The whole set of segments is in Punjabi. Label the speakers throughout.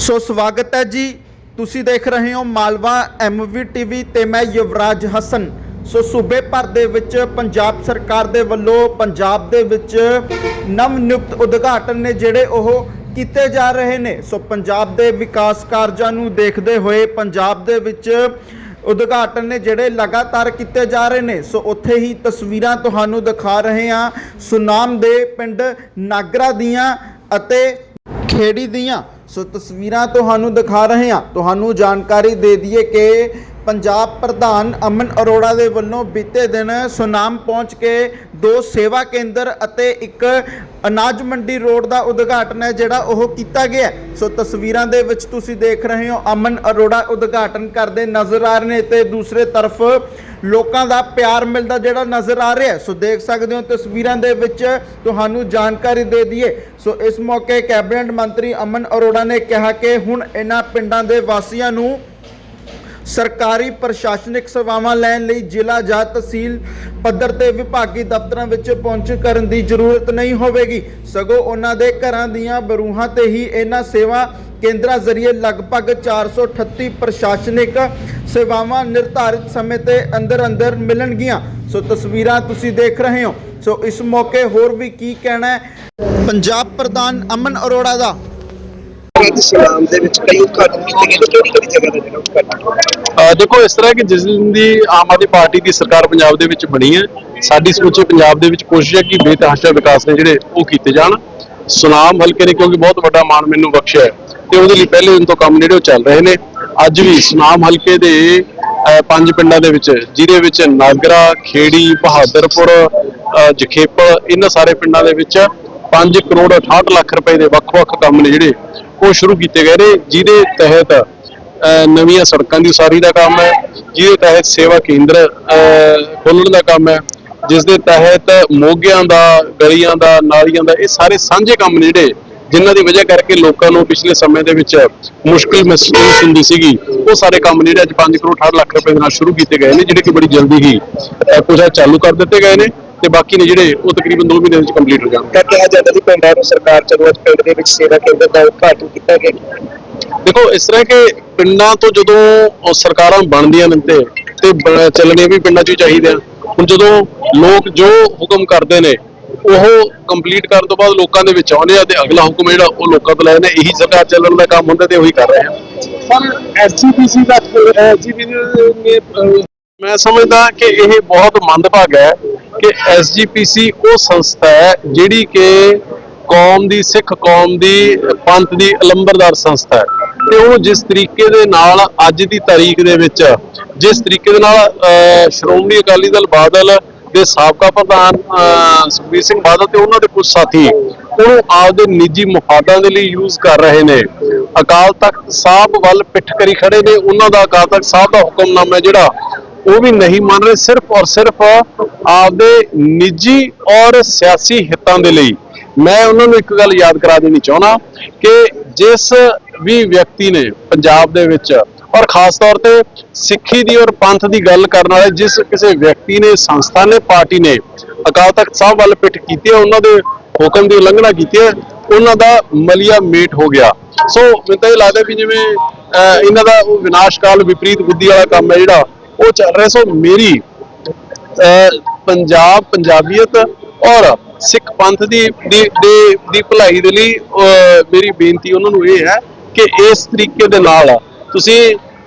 Speaker 1: ਸੋ ਸਵਾਗਤ ਹੈ ਜੀ। ਤੁਸੀਂ ਦੇਖ ਰਹੇ ਹੋ ਮਾਲਵਾ ਐਮਵੀ ਟੀਵੀ ਤੇ ਮੈਂ ਯੁਵਰਾਜ ਹਸਨ। ਸੋ ਸੂਬੇ ਭਰ ਦੇ ਵਿੱਚ ਪੰਜਾਬ ਸਰਕਾਰ ਦੇ ਵੱਲੋਂ ਪੰਜਾਬ ਦੇ ਵਿੱਚ ਨਵ ਨਿਯੁਕਤ ਉਦਘਾਟਨ ਨੇ ਜਿਹੜੇ ਉਹ ਕੀਤੇ ਜਾ ਰਹੇ ਨੇ। ਸੋ ਪੰਜਾਬ ਦੇ ਵਿਕਾਸ ਕਾਰਜਾਂ ਨੂੰ ਦੇਖਦੇ ਹੋਏ ਪੰਜਾਬ ਦੇ ਵਿੱਚ ਉਦਘਾਟਨ ਨੇ ਜਿਹੜੇ ਲਗਾਤਾਰ ਕੀਤੇ ਜਾ ਰਹੇ ਨੇ। ਸੋ ਉੱਥੇ ਹੀ ਤਸਵੀਰਾਂ ਤੁਹਾਨੂੰ ਦਿਖਾ ਰਹੇ ਹਾਂ। ਸੁਨਾਮ ਦੇ ਪਿੰਡ ਨਾਗਰਾ ਦੀਆਂ ਅਤੇ ਖੇੜੀ ਦੀਆਂ। ਸੋ ਤਸਵੀਰਾਂ ਤੁਹਾਨੂੰ ਦਿਖਾ ਰਹੇ ਹਾਂ। ਤੁਹਾਨੂੰ ਜਾਣਕਾਰੀ ਦੇ ਦਈਏ ਕਿ ਪੰਜਾਬ ਪ੍ਰਧਾਨ ਅਮਨ ਅਰੋੜਾ ਦੇ ਵੱਲੋਂ ਬੀਤੇ ਦਿਨ ਸੁਨਾਮ ਪਹੁੰਚ ਕੇ ਦੋ ਸੇਵਾ ਕੇਂਦਰ ਅਤੇ ਇੱਕ ਅਨਾਜ ਮੰਡੀ ਰੋਡ ਦਾ ਉਦਘਾਟਨ ਹੈ, ਜਿਹੜਾ ਉਹ ਕੀਤਾ ਗਿਆ ਸੋ ਤਸਵੀਰਾਂ ਦੇ ਵਿੱਚ ਤੁਸੀਂ ਦੇਖ ਰਹੇ ਹੋ, ਅਮਨ ਅਰੋੜਾ ਉਦਘਾਟਨ ਕਰਦੇ ਨਜ਼ਰ ਆ ਰਹੇ ਨੇ ਤੇ ਦੂਸਰੇ ਤਰਫ ਲੋਕਾਂ ਦਾ ਪਿਆਰ ਮਿਲਦਾ ਜਿਹੜਾ ਨਜ਼ਰ ਆ ਰਿਹਾ ਸੋ ਦੇਖ ਸਕਦੇ ਹੋ, ਤਸਵੀਰਾਂ ਦੇ ਵਿੱਚ ਤੁਹਾਨੂੰ ਜਾਣਕਾਰੀ ਦੇ ਦਈਏ। ਸੋ ਇਸ ਮੌਕੇ ਕੈਬਨਿਟ ਮੰਤਰੀ ਅਮਨ ਅਰੋੜਾ ਨੇ ਕਿਹਾ ਕਿ ਹੁਣ ਇਹਨਾਂ ਪਿੰਡਾਂ ਦੇ ਵਾਸੀਆਂ ਨੂੰ ਸਰਕਾਰੀ ਪ੍ਰਸ਼ਾਸਨਿਕ ਸੇਵਾਵਾਂ ਲੈਣ ਲਈ ਜ਼ਿਲ੍ਹਾ ਜਾਂ ਤਹਿਸੀਲ ਪੱਧਰ ਤੇ ਵਿਭਾਗੀ ਦਫ਼ਤਰਾਂ ਵਿੱਚ ਪਹੁੰਚ ਕਰਨ ਦੀ ਜ਼ਰੂਰਤ ਨਹੀਂ ਹੋਵੇਗੀ। ਸਗੋਂ ਉਹਨਾਂ ਦੇ ਘਰਾਂ ਦੀਆਂ ਬਰੂਹਾਂ ਤੇ ਹੀ ਇਹਨਾਂ ਸੇਵਾ ਕੇਂਦਰਾਂ ਜ਼ਰੀਏ ਲਗਭਗ 438 ਪ੍ਰਸ਼ਾਸਨਿਕ ਸੇਵਾਵਾਂ ਨਿਰਧਾਰਿਤ ਸਮੇਂ ਤੇ ਅੰਦਰ ਅੰਦਰ ਮਿਲਣਗੀਆਂ। ਸੋ ਤਸਵੀਰਾਂ ਤੁਸੀਂ ਦੇਖ ਰਹੇ ਹੋ। ਸੋ ਇਸ ਮੌਕੇ ਹੋਰ ਵੀ ਕੀ ਕਹਿਣਾ ਹੈ? ਪੰਜਾਬ ਪ੍ਰਧਾਨ ਅਮਨ ਅਰੋੜਾ ਦਾ
Speaker 2: ਇਸ ਨਾਮ ਦੇ ਵਿੱਚ ਕਈ ਉਦਘਾਟਨ ਕੀਤੇ ਗਏ ਕਿਹੜੀ ਕਿਹੜੀ ਜਗ੍ਹਾ ਤੇ ਜਿਹੜਾ ਉਦਘਾਟਨ
Speaker 3: ਦੇਖੋ ਇਸ ਤਰ੍ਹਾਂ ਕਿ ਜਿਸ ਦਿਨ ਦੀ ਆਮ ਆਦਮੀ ਪਾਰਟੀ ਦੀ ਸਰਕਾਰ ਪੰਜਾਬ ਦੇ ਵਿੱਚ ਬਣੀ ਹੈ ਸਾਡੀ ਸਮੁੱਚੇ ਪੰਜਾਬ ਦੇ ਵਿੱਚ ਕੋਸ਼ਿਸ਼ ਹੈ ਕਿ ਬੇਤਹਾਸ਼ਾ ਵਿਕਾਸ ਨੇ ਜਿਹੜੇ ਉਹ ਕੀਤੇ ਜਾਣ। ਸੁਨਾਮ ਹਲਕੇ ਨੇ ਕਿਉਂਕਿ ਬਹੁਤ ਵੱਡਾ ਮਾਣ ਮੈਨੂੰ ਬਖਸ਼ਿਆ ਹੈ ਤੇ ਉਹਦੇ ਲਈ ਪਹਿਲੇ ਦਿਨ ਤੋਂ ਕੰਮ ਜਿਹੜੇ ਉਹ ਚੱਲ ਰਹੇ ਨੇ। ਅੱਜ ਵੀ ਸੁਨਾਮ ਹਲਕੇ ਦੇ ਪੰਜ ਪਿੰਡਾਂ ਦੇ ਵਿੱਚ ਜਿਹਦੇ ਵਿੱਚ ਨਾਗਰਾ ਖੇੜੀ ਬਹਾਦਰਪੁਰ ਅਹ, ਜਖੇਪ ਇਹਨਾਂ ਸਾਰੇ ਪਿੰਡਾਂ ਦੇ ਵਿੱਚ 5 ਕਰੋੜ 68 ਲੱਖ ਰੁਪਏ ਦੇ ਵੱਖ-ਵੱਖ ਕੰਮ ਨੇ ਜਿਹੜੇ ਉਹ ਸ਼ੁਰੂ ਕੀਤੇ ਗਏ ਨੇ, ਜਿਹਦੇ ਤਹਿਤ ਨਵੀਆਂ ਸੜਕਾਂ ਦੀ ਉਸਾਰੀ ਦਾ ਕੰਮ ਹੈ, ਜਿਹਦੇ ਤਹਿਤ ਸੇਵਾ ਕੇਂਦਰ ਅਹ ਖੋਲ੍ਹਣ ਦਾ ਕੰਮ ਹੈ ਜਿਸ ਦੇ ਤਹਿਤ ਮੋਗਿਆਂ ਦਾ, ਗਲੀਆਂ ਦਾ, ਨਾਲੀਆਂ ਦਾ, ਇਹ ਸਾਰੇ ਸਾਂਝੇ ਕੰਮ ਨੇ ਜਿਹੜੇ, ਜਿਨ੍ਹਾਂ ਦੀ ਵਜ੍ਹਾ ਕਰਕੇ ਲੋਕਾਂ ਨੂੰ ਪਿਛਲੇ ਸਮੇਂ ਦੇ ਵਿੱਚ ਮੁਸ਼ਕਲ ਮਹਿਸੂਸ ਹੁੰਦੀ ਸੀਗੀ। ਉਹ ਸਾਰੇ ਕੰਮ ਜਿਹੜੇ ਅੱਜ 5 ਕਰੋੜ 68 ਲੱਖ ਰੁਪਏ ਦੇ ਨਾਲ ਸ਼ੁਰੂ ਕੀਤੇ ਗਏ ਨੇ, ਜਿਹੜੇ ਕਿ ਬੜੀ ਜਲਦੀ ਹੀ ਅਹ ਕੁਝ ਚਾਲੂ ਕਰ ਦਿੱਤੇ ਗਏ ਨੇ। ਤੇ ਬਾਕੀ ਨੇ ਜਿਹੜੇ ਉਹ ਤਕਰੀਬਨ 2 ਮਹੀਨਿਆਂ ਵਿੱਚ ਕੰਪਲੀਟ ਹੋ ਜਾਣਗੇ।
Speaker 2: ਤਾਂ ਕਿਹਾ ਜਾਂਦਾ ਸੀ ਪਿੰਡਾਂ ਨੂੰ ਸਰਕਾਰ ਚਲੋ ਅੱਜ ਪਿੰਡ ਦੇ ਵਿੱਚ ਸੇਵਾ ਕੇਂਦਰ ਦਾ ਉਦਘਾਟਨ ਕੀਤਾ ਗਿਆ।
Speaker 3: ਦੇਖੋ ਇਸ ਤਰ੍ਹਾਂ ਕਿ ਪਿੰਡਾਂ ਤੋਂ ਜਦੋਂ ਸਰਕਾਰਾਂ ਬਣਦੀਆਂ ਨੇ ਤੇ ਤੇ ਚੱਲਣੇ ਵੀ ਪਿੰਡਾਂ 'ਚ ਹੀ ਚਾਹੀਦੇ ਆ ਹੁਣ ਜਦੋਂ ਲੋਕ ਜੋ ਹੁਕਮ ਕਰਦੇ ਨੇ ਉਹ ਕੰਪਲੀਟ ਕਰਨ ਤੋਂ ਬਾਅਦ ਲੋਕਾਂ ਦੇ ਵਿੱਚ ਆਉਂਦੇ ਆ ਤੇ ਅਗਲਾ ਹੁਕਮ ਜਿਹੜਾ ਉਹ ਲੋਕਾਂ ਤੋਂ ਲੈਣੇ ਇਹੀ ਸਰਕਾਰ ਚੱਲਣ ਦਾ ਕੰਮ ਹੁੰਦਾ ਤੇ ਉਹੀ ਕਰ ਰਹੇ ਆ।
Speaker 2: ਪਰ ਐਸਜੀਪੀਸੀ ਦਾ ਐਸਜੀਪੀਸੀ ਨੇ
Speaker 3: ਮੈਂ ਸਮਝਦਾ ਕਿ ਇਹ ਬਹੁਤ ਮੰਦਭਾਗਾ ਹੈ। ਕਿ ਐਸਜੀਪੀਸੀ ਉਹ ਸੰਸਥਾ ਹੈ ਜਿਹੜੀ ਕਿ ਕੌਮ ਦੀ, ਸਿੱਖ ਕੌਮ ਦੀ, ਪੰਥ ਦੀ ਅਲੰਬਰਦਾਰ ਸੰਸਥਾ ਹੈ। ਤੇ ਉਹ ਜਿਸ ਤਰੀਕੇ ਦੇ ਨਾਲ ਅੱਜ ਦੀ ਤਾਰੀਖ ਦੇ ਵਿੱਚ, ਜਿਸ ਤਰੀਕੇ ਦੇ ਨਾਲ ਸ਼੍ਰੋਮਣੀ ਅਕਾਲੀ ਦਲ ਬਾਦਲ ਦੇ ਸਾਬਕਾ ਪ੍ਰਧਾਨ ਸੁਖਬੀਰ ਸਿੰਘ ਬਾਦਲ ਤੇ ਉਹਨਾਂ ਦੇ ਕੁਝ ਸਾਥੀ ਉਹਨੂੰ ਆਪਦੇ ਨਿੱਜੀ ਮੁਫਾਦਾਂ ਦੇ ਲਈ ਯੂਜ਼ ਕਰ ਰਹੇ ਨੇ। ਅਕਾਲ ਤਖਤ ਸਾਹਿਬ ਵੱਲ ਪਿੱਠ ਕਰੀ ਖੜੇ ਨੇ। ਉਹਨਾਂ ਦਾ ਅਕਾਲ ਤਖਤ ਸਾਹਿਬ ਦਾ ਹੁਕਮਨਾਮਾ ਜਿਹੜਾ ਉਹ ਵੀ ਨਹੀਂ ਮੰਨ ਰਹੇ ਸਿਰਫ ਔਰ ਸਿਰਫ ਆਪਦੇ ਨਿੱਜੀ ਔਰ ਸਿਆਸੀ ਹਿੱਤਾਂ ਦੇ ਲਈ। ਮੈਂ ਉਹਨਾਂ ਨੂੰ ਇੱਕ ਗੱਲ ਯਾਦ ਕਰਾ ਦੇਣੀ ਚਾਹੁੰਦਾ ਕਿ ਜਿਸ ਵੀ ਵਿਅਕਤੀ ਨੇ ਪੰਜਾਬ ਦੇ ਵਿੱਚ ਔਰ ਖਾਸ ਤੌਰ ਤੇ ਸਿੱਖੀ ਦੀ ਔਰ ਪੰਥ ਦੀ ਗੱਲ ਕਰਨ ਵਾਲੇ ਜਿਸ ਕਿਸੇ ਵਿਅਕਤੀ ਨੇ ਸੰਸਥਾ ਨੇ ਪਾਰਟੀ ਨੇ ਅਕਾਲ ਤਖਤ ਸਾਹਿਬ ਵੱਲ ਪਿੱਠ ਕੀਤੀ ਹੈ ਉਹਨਾਂ ਦੇ ਹੁਕਮ ਦੀ ਉਲੰਘਣਾ ਕੀਤੀ ਹੈ ਉਹਨਾਂ ਦਾ ਮਲੀਆ ਮੇਟ ਹੋ ਗਿਆ। ਸੋ ਮੈਨੂੰ ਤਾਂ ਇਹ ਲੱਗਦਾ ਵੀ ਜਿਵੇਂ ਅਹ, ਇਹਨਾਂ ਦਾ ਉਹ ਵਿਨਾਸ਼ਕਾਲ ਵਿਪਰੀਤ ਬੁੱਧੀ ਵਾਲਾ ਕੰਮ ਹੈ ਜਿਹੜਾ ਉਹ ਚੱਲ ਰਿਹਾ। ਸੋ ਮੇਰੀ ਅਹ, ਪੰਜਾਬ ਪੰਜਾਬੀਅਤ ਔਰ ਸਿੱਖ ਪੰਥ ਦੀ ਦੀ ਭਲਾਈ ਦੇ ਲਈ ਅਹ, ਮੇਰੀ ਬੇਨਤੀ ਉਹਨਾਂ ਨੂੰ ਇਹ ਹੈ ਕਿ ਇਸ ਤਰੀਕੇ ਦੇ ਨਾਲ ਤੁਸੀਂ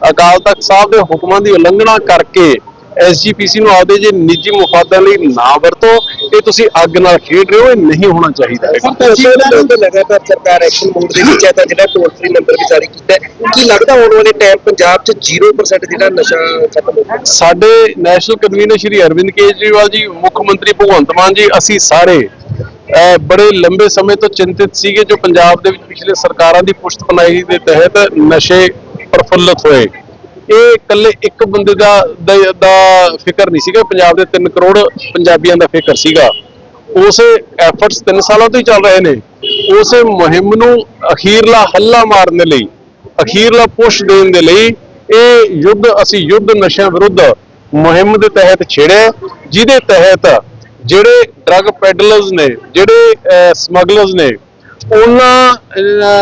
Speaker 3: ਅਕਾਲ ਤਖਤ ਸਾਹਿਬ ਦੇ ਹੁਕਮਾਂ ਦੀ ਉਲੰਘਣਾ ਕਰਕੇ ਐਸਜੀਪੀਸੀ ਨੂੰ ਆਪਦੇ ਜੇ ਨਿੱਜੀ ਮੁਫਾਦਾਂ ਲਈ ਨਾ ਵਰਤੋ ਇਹ ਤੁਸੀਂ ਅੱਗ ਨਾਲ ਖੇਡ ਰਹੇ ਹੋ ਇਹ ਨਹੀਂ ਹੋਣਾ ਚਾਹੀਦਾ।
Speaker 2: ਲਗਾਤਾਰ ਸਰਕਾਰ ਐਕਸ਼ਨ ਮੋਡ ਦੇ ਵਿੱਚ ਹੈ ਤਾਂ ਜਿਹੜਾ ਟੋਲ ਫ੍ਰੀ ਨੰਬਰ ਵੀ ਜਾਰੀ ਕੀਤਾ ਹੈ ਕੀ ਲੱਗਦਾ ਆਉਣ ਵਾਲੇ ਟਾਈਮ ਪੰਜਾਬ 'ਚ 0% ਜਿਹੜਾ ਨਸ਼ਾ ਖਤਮ ਹੋ ਜਾਊਗਾ
Speaker 3: ਸਾਡੇ ਨੈਸ਼ਨਲ ਕਨਵੀਨਰ ਸ਼੍ਰੀ ਅਰਵਿੰਦ ਕੇਜਰੀਵਾਲ ਜੀ ਮੁੱਖ ਮੰਤਰੀ ਭਗਵੰਤ ਮਾਨ ਜੀ ਅਸੀਂ ਸਾਰੇ ਬੜੇ ਲੰਬੇ ਸਮੇਂ ਤੋਂ ਚਿੰਤਿਤ ਸੀਗੇ ਜੋ ਪੰਜਾਬ ਦੇ ਵਿੱਚ ਪਿਛਲੇ ਸਰਕਾਰਾਂ ਦੀ ਪੁਸ਼ਤਪਨਾਹੀ ਦੇ ਤਹਿਤ ਨਸ਼ੇ ਪ੍ਰਫੁੱਲਤ ਹੋਏ। ਇਹ ਇਕੱਲੇ ਇੱਕ ਬੰਦੇ ਦਾ ਦਾ- ਫਿਕਰ ਨਹੀਂ ਸੀਗਾ। ਪੰਜਾਬ ਦੇ 3 ਕਰੋੜ ਪੰਜਾਬੀਆਂ ਦਾ ਫਿਕਰ ਸੀਗਾ। ਉਸੇ ਐਫਰਟਸ 3 ਸਾਲਾਂ ਤੋਂ ਹੀ ਚੱਲ ਰਹੇ ਨੇ। ਉਸੇ ਮੁਹਿੰਮ ਨੂੰ ਅਖੀਰਲਾ ਹੱਲਾ ਮਾਰਨ ਦੇ ਲਈ, ਅਖੀਰਲਾ ਪੁਸ਼ ਦੇਣ ਦੇ ਲਈ ਇਹ ਯੁੱਧ, ਅਸੀਂ ਯੁੱਧ ਨਸ਼ਿਆਂ ਵਿਰੁੱਧ ਮੁਹਿੰਮ ਦੇ ਤਹਿਤ ਛੇੜਿਆ ਜਿਹਦੇ ਤਹਿਤ ਜਿਹੜੇ ਡਰੱਗ ਪੈਡਲਰਸ ਨੇ, ਜਿਹੜੇ ਸਮਗਲਰਸ ਨੇ, ਉਹਨਾਂ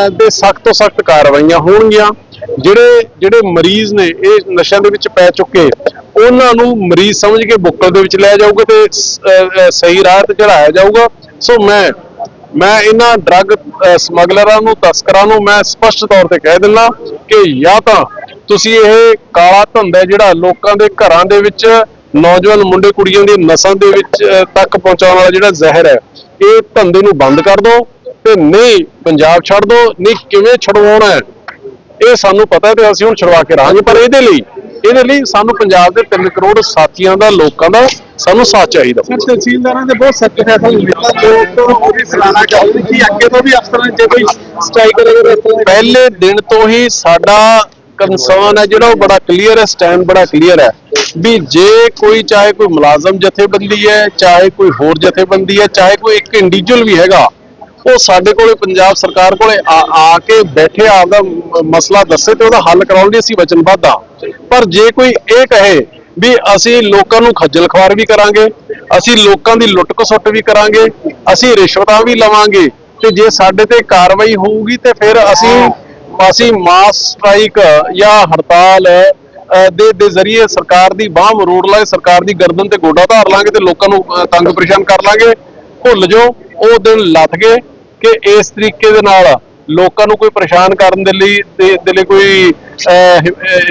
Speaker 3: ਦੇ ਸਖਤ ਤੋਂ ਸਖਤ ਕਾਰਵਾਈਆਂ ਹੋਣਗੀਆਂ। ਜਿਹੜੇ ਜਿਹੜੇ ਮਰੀਜ਼ ਨੇ, ਇਹ ਨਸ਼ਿਆਂ ਦੇ ਵਿੱਚ ਪੈ ਚੁੱਕੇ ਉਹਨਾਂ ਨੂੰ ਮਰੀਜ਼ ਸਮਝ ਕੇ ਬੁੱਕਲ ਦੇ ਵਿੱਚ ਲਿਆ ਜਾਊਗਾ ਤੇ ਸਹੀ ਰਾਹ ਤੇ ਚੜਾਇਆ ਜਾਊਗਾ। ਸੋ ਮੈਂ ਮੈਂ ਇਹਨਾਂ ਡਰੱਗ ਸਮਗਲਰਾਂ ਨੂੰ, ਤਸਕਰਾਂ ਨੂੰ ਮੈਂ ਸਪਸ਼ਟ ਤੌਰ ਤੇ ਕਹਿ ਦਿੰਦਾ ਕਿ ਜਾਂ ਤਾਂ ਤੁਸੀਂ ਇਹ ਕਾਲਾ ਧੰਦਾ ਜਿਹੜਾ ਲੋਕਾਂ ਦੇ ਘਰਾਂ ਦੇ ਵਿੱਚ, ਨੌਜਵਾਨ ਮੁੰਡੇ ਕੁੜੀਆਂ ਦੀ ਨਸਾਂ ਦੇ ਵਿੱਚ ਤੱਕ ਪਹੁੰਚਾਉਣ ਵਾਲਾ ਜਿਹੜਾ ਜ਼ਹਿਰ ਹੈ, ਇਹ ਧੰਦੇ ਨੂੰ ਬੰਦ ਕਰ ਦਿਓ ਤੇ ਨਹੀਂ ਪੰਜਾਬ ਛੱਡ ਦਿਓ, ਨਹੀਂ ਕਿਵੇਂ ਛਡਵਾਉਣਾ ਹੈ। ਇਹ ਸਾਨੂੰ ਪਤਾ ਹੈ ਤੇ ਅਸੀਂ ਹੁਣ ਛੁਡਵਾ ਕੇ ਰਹਾਂਗੇ ਪਰ ਇਹਦੇ ਲਈ ਇਹਦੇ ਲਈ ਸਾਨੂੰ ਪੰਜਾਬ ਦੇ 3 ਕਰੋੜ ਸਾਥੀਆਂ ਦਾ ਲੋਕਾਂ ਦਾ ਸਾਨੂੰ ਸਾਥ ਚਾਹੀਦਾ।
Speaker 4: ਸਰ ਤਹਿਸੀਲਦਾਰਾਂ ਦੇ ਬਹੁਤ ਸਖਤ ਫੈਸਲਾ ਆ। ਲੋਕ ਉਹ ਵੀ ਸਲਾਨਾ ਚਾਹੁੰਦੇ ਕਿ ਅੱਗੇ ਤੋਂ ਵੀ ਅਫਸਰਾਂ ਜੇ ਕੋਈ ਸਟ੍ਰਾਈਕ ਕਰੇਗਾ
Speaker 3: ਪਹਿਲੇ ਦਿਨ ਤੋਂ ਹੀ ਸਾਡਾ ਕੰਸਰਨ ਹੈ ਜਿਹੜਾ ਉਹ ਬੜਾ ਕਲੀਅਰ ਹੈ ਸਟੈਂਡ ਬੜਾ ਕਲੀਅਰ ਹੈ ਵੀ ਜੇ ਕੋਈ ਚਾਹੇ ਕੋਈ ਮੁਲਾਜ਼ਮ ਜਥੇਬੰਦੀ ਹੈ ਚਾਹੇ ਕੋਈ ਹੋਰ ਜਥੇਬੰਦੀ ਹੈ ਚਾਹੇ ਕੋਈ ਇੱਕ ਇੰਡੀਵਿਜੂਅਲ ਵੀ ਹੈਗਾ ਉਹ ਸਾਡੇ ਕੋਲੇ ਪੰਜਾਬ ਸਰਕਾਰ ਕੋਲੇ ਆ ਆ ਕੇ ਬੈਠੇ ਆਪਦਾ ਮਸਲਾ ਦੱਸੇ ਤੇ ਉਹਦਾ ਹੱਲ ਕਰਾਉਣ ਲਈ ਅਸੀਂ ਵਚਨਬੱਧ ਹਾਂ ਪਰ ਜੇ ਕੋਈ ਇਹ ਕਹੇ ਵੀ ਅਸੀਂ ਲੋਕਾਂ ਨੂੰ ਖੱਜਲ ਖਵਾਰ ਵੀ ਕਰਾਂਗੇ, ਅਸੀਂ ਲੋਕਾਂ ਦੀ ਲੁੱਟ ਖਸੁੱਟ ਵੀ ਕਰਾਂਗੇ, ਅਸੀਂ ਰਿਸ਼ਵਤਾਂ ਵੀ ਲਵਾਂਗੇ, ਤੇ ਜੇ ਸਾਡੇ ਤੇ ਕਾਰਵਾਈ ਹੋਊਗੀ ਤੇ ਫਿਰ ਅਸੀਂ ਅਸੀਂ ਮਾਸ ਸਟ੍ਰਾਈਕ ਜਾਂ ਹੜਤਾਲ ਦੇ ਦੇ ਜ਼ਰੀਏ ਸਰਕਾਰ ਦੀ ਬਾਹ ਮਰੋੜ ਲਾਏ, ਸਰਕਾਰ ਦੀ ਗਰਦਨ ਤੇ ਗੋਡਾ ਧਾਰ ਲਾਂਗੇ ਤੇ ਲੋਕਾਂ ਨੂੰ ਤੰਗ ਪਰੇਸ਼ਾਨ ਕਰ ਲਾਂਗੇ। ਭੁੱਲ ਜਾਓ, ਉਹ ਦਿਨ ਲੱਥ ਗਏ। ਕਿ ਇਸ ਤਰੀਕੇ ਦੇ ਨਾਲ ਲੋਕਾਂ ਨੂੰ ਕੋਈ ਪਰੇਸ਼ਾਨ ਕਰਨ ਦੇ ਲਈ ਦੇ ਲਈ ਕੋਈ ਅਹ,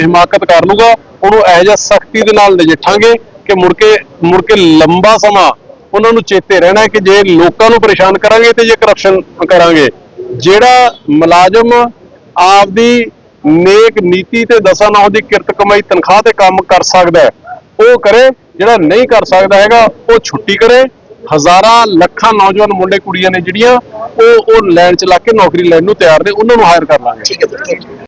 Speaker 3: ਹਿਮਾਕਤ ਕਰ ਲੂਗਾ ਉਹਨੂੰ ਇਹੋ ਜਿਹਾ ਸਖਤੀ ਦੇ ਨਾਲ ਨਜਿੱਠਾਂਗੇ ਕਿ ਮੁੜ ਕੇ ਮੁੜ ਕੇ ਲੰਬਾ ਸਮਾਂ ਉਹਨਾਂ ਨੂੰ ਚੇਤੇ ਰਹਿਣਾ ਕਿ ਜੇ ਲੋਕਾਂ ਨੂੰ ਪਰੇਸ਼ਾਨ ਕਰਾਂਗੇ ਤੇ ਜੇ ਕਰਪਸ਼ਨ ਕਰਾਂਗੇ। ਜਿਹੜਾ ਮੁਲਾਜ਼ਮ ਆਪਦੀ ਨੇਕ ਨੀਤੀ ਤੇ ਦਸਾਂ ਨੌ ਦੀ ਕਿਰਤ ਕਮਾਈ ਤਨਖਾਹ ਤੇ ਕੰਮ ਕਰ ਸਕਦਾ ਉਹ ਕਰੇ ਜਿਹੜਾ ਨਹੀਂ ਕਰ ਸਕਦਾ ਹੈਗਾ ਉਹ ਛੁੱਟੀ ਕਰੇ ਹਜ਼ਾਰਾਂ ਲੱਖਾਂ ਨੌਜਵਾਨ ਮੁੰਡੇ ਕੁੜੀਆਂ ਨੇ ਜਿਹੜੀਆਂ ਉਹ ਉਹ ਲੈਣ ਚ ਲਾ ਕੇ ਨੌਕਰੀ ਲੈਣ ਨੂੰ ਤਿਆਰ ਨੇ, ਉਹਨਾਂ ਨੂੰ ਹਾਇਰ ਕਰ ਲਾਂਗੇ।
Speaker 2: ਠੀਕ ਹੈ।